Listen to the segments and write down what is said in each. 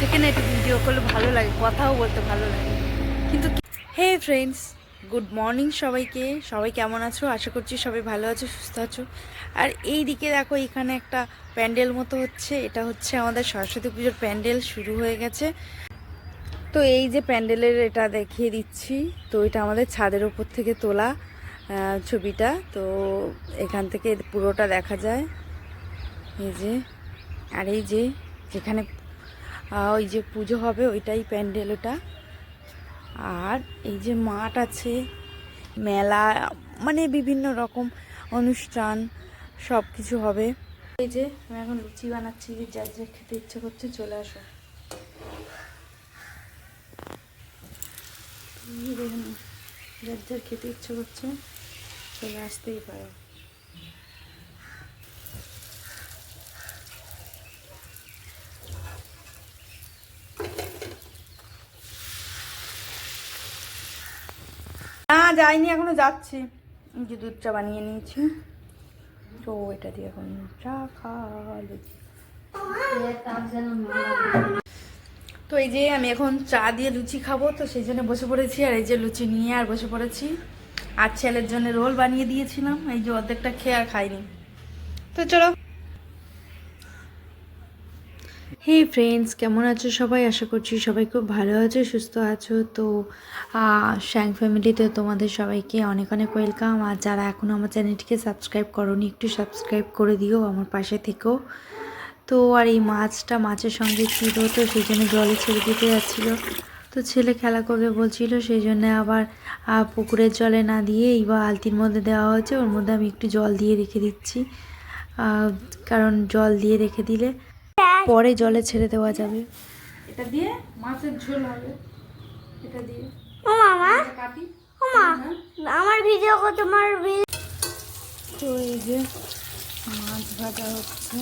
থেকে না একটু ভিডিও করলে ভালো লাগে, কথাও বলতে ভালো লাগে। কিন্তু হে ফ্রেন্ডস গুড মর্নিং সবাইকে। সবাই কেমন আছো? আশা করছি সবাই ভালো আছো, সুস্থ আছো। আর এই দিকে দেখো, এখানে একটা প্যান্ডেল মতো হচ্ছে। এটা হচ্ছে আমাদের সরস্বতী পুজোর প্যান্ডেল, শুরু হয়ে গেছে। তো এই যে প্যান্ডেলের এটা দেখিয়ে দিচ্ছি। তো এটা আমাদের ছাদের ওপর থেকে তোলা ছবিটা। তো এখান থেকে পুরোটা দেখা যায়। এই যে, আর এই যে, যেখানে ওই যে পুজো হবে, ওইটাই প্যান্ডেল ওটা। আর এই যে মাঠ আছে, মেলা মানে বিভিন্ন রকম অনুষ্ঠান সব কিছু হবে। এই যে, আমি এখন লুচি বানাচ্ছি যার যে খেতে ইচ্ছে করছে চলে আসো। যার যার খেতে ইচ্ছে করছে, চলে আসতেই পারো। যাইনি, এখনও যাচ্ছি। যে দুধ চা বানিয়ে নিয়েছি। তো এটা দিয়ে এখন চা খাওয়ালো তো এই যে আমি এখন চা দিয়ে লুচি খাব, তো সেই জন্য বসে পড়েছি, আর এই যে লুচি নিয়ে আর বসে পড়েছি। আর ছেলের জন্য রোল বানিয়ে দিয়েছিলাম, এই যে অর্ধেকটা খেয়ে আর খাইনি। তো চলো। হে ফ্রেন্ডস কেমন আছো সবাই? আশা করছি সবাই খুব ভালো আছো, সুস্থ আছো। তো শ্যাং ফ্যামিলিতে তোমাদের সবাইকে অনেক অনেক ওয়েলকাম আর যারা এখনও আমার চ্যানেলটিকে সাবস্ক্রাইব করোনি, একটু সাবস্ক্রাইব করে দিও আমার পাশে থেকেও। তো, আর এই মাছটা মাছের সঙ্গে ছিল তো সেই জন্য জলে ছেড়ে দিতে যাচ্ছিল। তো ছেলে খেলা করবে বলছিল, সেই জন্য আবার পুকুরের জলে না দিয়ে এই বা আলতির মধ্যে দেওয়া হয়েছে। ওর মধ্যে আমি একটু জল দিয়ে রেখে দিচ্ছি। কারণ জল দিয়ে রেখে দিলে পরে জলে ছেড়ে দেওয়া যাবে। এটা দিয়ে মাছের ঝোল হবে। এটা দিয়ে। ও মামা? ও মা আমার ভিডিও কো তোমার তো এই যে মাছ ভাজা হচ্ছে।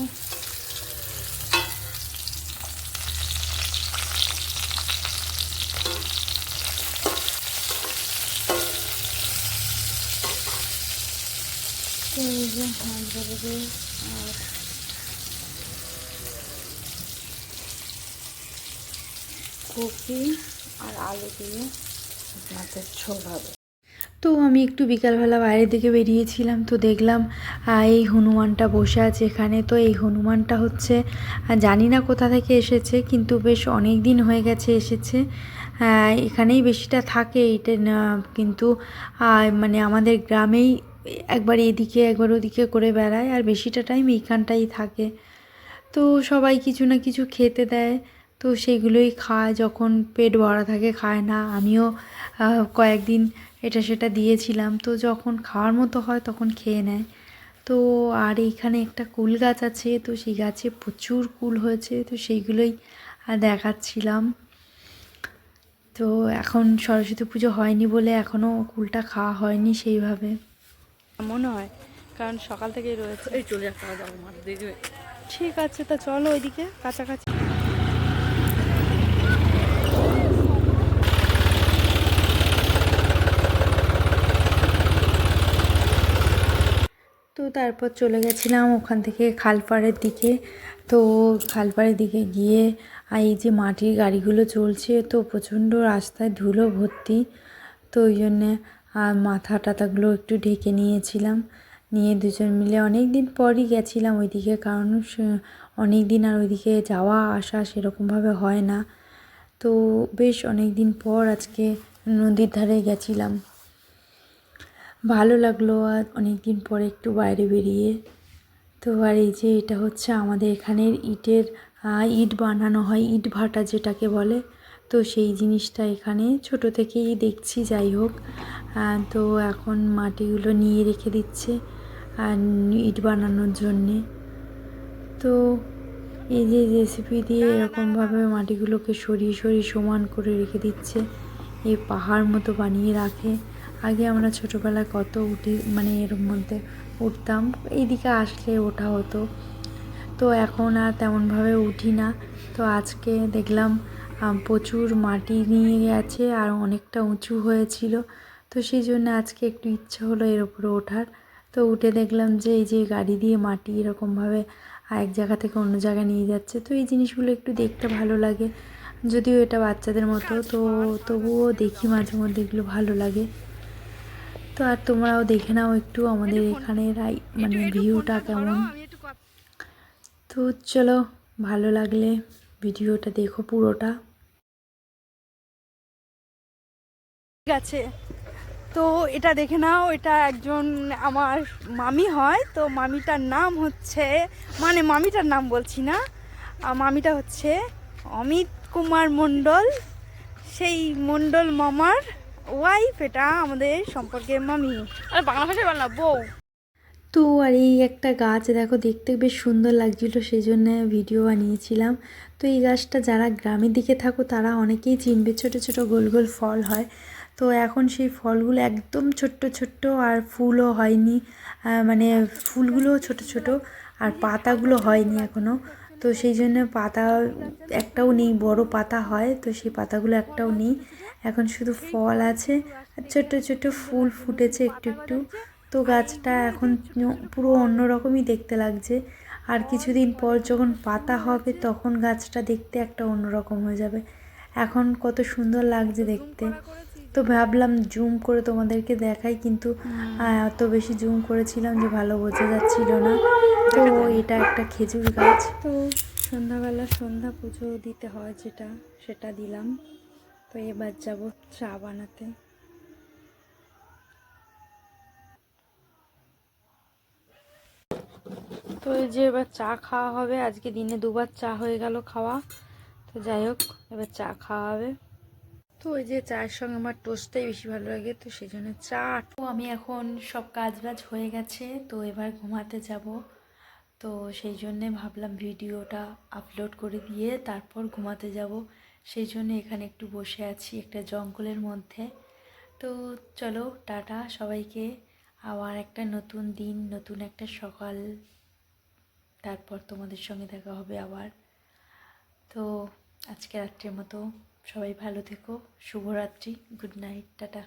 তো এই যে মাছ ভাজা কপি আর আলু দিয়ে মাছের ঝোল হবে। তো আমি একটু বিকালবেলা বাইরের দিকে বেরিয়েছিলাম, তো দেখলাম এই হনুমানটা বসে আছে এখানে। তো এই হনুমানটা হচ্ছে জানি না কোথা থেকে এসেছে, কিন্তু বেশ অনেক দিন হয়ে গেছে এসেছে। এখানেই বেশিটা থাকে, এইটা কিন্তু মানে আমাদের গ্রামেই একবার এদিকে, একবার ওদিকে করে বেড়ায়, আর বেশিটা টাইম এইখানটাই থাকে। তো সবাই কিছু না কিছু খেতে দেয়। তো সেগুলোই খায় যখন পেট ভরা থাকে খায় না। আমিও কয়েকদিন এটা সেটা দিয়েছিলাম। তো যখন খাওয়ার মতো হয় তখন খেয়ে নেয়। তো আর এইখানে একটা কুল গাছ আছে তো সেই গাছে প্রচুর কুল হয়েছে তো সেইগুলোই দেখাচ্ছিলাম। তো এখন সরস্বতী পুজো হয়নি বলে এখনও কুলটা খাওয়া হয়নি সেইভাবে। মনে হয় কারণ সকাল থেকেই রয়েছে। এই চলে হবে যাব দেখবে ঠিক আছে তা চলো ওইদিকে কাছাকাছি। তারপর চলে গেছিলাম ওখান থেকে খালপাড়ের দিকে। তো খালপাড়ের দিকে গিয়ে এই যে মাটির গাড়িগুলো চলছে, তো প্রচণ্ড রাস্তায় ধুলো ভর্তি। তো ওই জন্যে মাথা টাথাগুলো একটু ঢেকে নিয়েছিলাম। নিয়ে দুজন মিলে অনেক দিন পরই গেছিলাম ওইদিকে, কারণ অনেক দিন আর ওইদিকে যাওয়া, আসা সেরকমভাবে হয় না। তো বেশ অনেক দিন পর আজকে নদীর ধারে গেছিলাম। ভালো লাগল আর অনেক দিন পরে একটু বাইরে বেরিয়ে। তো আর এই যে এটা হচ্ছে আমাদের এখানের ইটের ইট বানানো হয়, ইট ভাটা যেটাকে বলে। তো সেই জিনিসটা এখানে ছোট থেকেই দেখছি, যাই হোক। তো এখন মাটিগুলো নিয়ে রেখে দিচ্ছে আর ইট বানানোর জন্যে। তো এই যে রেসিপি দিয়ে এরকমভাবে মাটিগুলোকে সরিয়ে সরিয়ে সমান করে রেখে দিচ্ছে। এই পাহাড় মতো বানিয়ে রাখে। আগে আমরা ছোটোবেলায় কত উঠি মানে এর মধ্যে উঠতাম, এইদিকে আসলে ওঠা হতো। তো এখন আর তেমনভাবে উঠি না। তো আজকে দেখলাম প্রচুর মাটি নিয়ে গেছে আর অনেকটা উঁচু হয়েছিল। তো সেই জন্য আজকে একটু ইচ্ছে হলো এর উপরে ওঠার। তো উঠে দেখলাম যে, এই যে গাড়ি দিয়ে মাটি এরকমভাবে এক জায়গা থেকে অন্য জায়গায় নিয়ে যাচ্ছে। তো এই জিনিসগুলো একটু দেখতে ভালো লাগে। যদিও এটা বাচ্চাদের মতো, তো তবুও দেখি মাঝে মধ্যে এগুলো ভালো লাগে। তো আর তোমরাও দেখে নাও একটু আমাদের এখানের আই- মানে ভিউটা কেমন? তো চলো ভালো লাগলে ভিডিওটা দেখো পুরোটা। ঠিক আছে। তো এটা দেখে নাও এটা একজন আমার মামি হয়। তো মামিটার নাম হচ্ছে মানে মামিটার নাম বলছি না। মামিটা হচ্ছে অমিত কুমার মণ্ডল। সেই মণ্ডল মামার ওয়াইফ এটা আমাদের সম্পর্কে মামি। আর বাংলা ভাষায় বল না বউ। তো আর এই একটা গাছ দেখো দেখতে বেশ সুন্দর লাগছিল সেই জন্য ভিডিও বানিয়েছিলাম। তো এই গাছটা যারা গ্রামের দিকে থাকো তারা অনেকেই চিনবে ছোট ছোট গোল গোল ফল হয়। তো এখন সেই ফলগুলো একদম ছোট্ট ছোট্ট আর ফুলও হয়নি মানে ফুলগুলোও ছোট ছোট আর পাতাগুলো হয়নি এখনও তো সেই জন্য পাতা একটাও নেই, বড় পাতা হয়, তো সেই পাতাগুলো একটাও নেই। এখন শুধু ফল আছে, আর ছোট্ট ছোট্ট ফুল ফুটেছে একটু একটু। তো গাছটা এখন পুরো অন্যরকমই দেখতে লাগছে। আর কিছুদিন পর যখন পাতা হবে, তখন গাছটা দেখতে একটা অন্যরকম হয়ে যাবে। এখন কত সুন্দর লাগছে দেখতে। তো ভাবলাম জুম করে তোমাদেরকে দেখাই কিন্তু এত বেশি জুম করেছিলাম যে ভালো বোঝা যাচ্ছিল না। তো এটা একটা খেজুর গাছ। তো সন্ধ্যাবেলা সন্ধ্যা পুজো দিতে হয় যেটা সেটা দিলাম। তো এবার যাব চা বানাতে। তো এই যে এবার চা খাওয়া হবে আজকে দিনে দুবার চা হয়ে গেল খাওয়া। তো যাই হোক এবার চা খাওয়া হবে। তো ওই যে চায়ের সঙ্গে আমার টোস্টটাই বেশি ভালো লাগে, তো সেই জন্য চা। তো আমি এখন সব কাজ বাজ হয়ে গেছে, তো এবার ঘুমাতে যাব। তো সেই জন্যে ভাবলাম ভিডিওটা আপলোড করে দিয়ে তারপর ঘুমাতে যাব। সেই জন্য এখানে একটু বসে আছি একটা জঙ্গলের মধ্যে। তো চলো, টাটা সবাইকে। আবার একটা নতুন দিন, নতুন একটা সকাল। তারপর তোমাদের সঙ্গে দেখা হবে আবার। তো আজকে রাত্রের মতো। সবাই ভালো থেকো শুভরাত্রি গুড নাইট টাটা।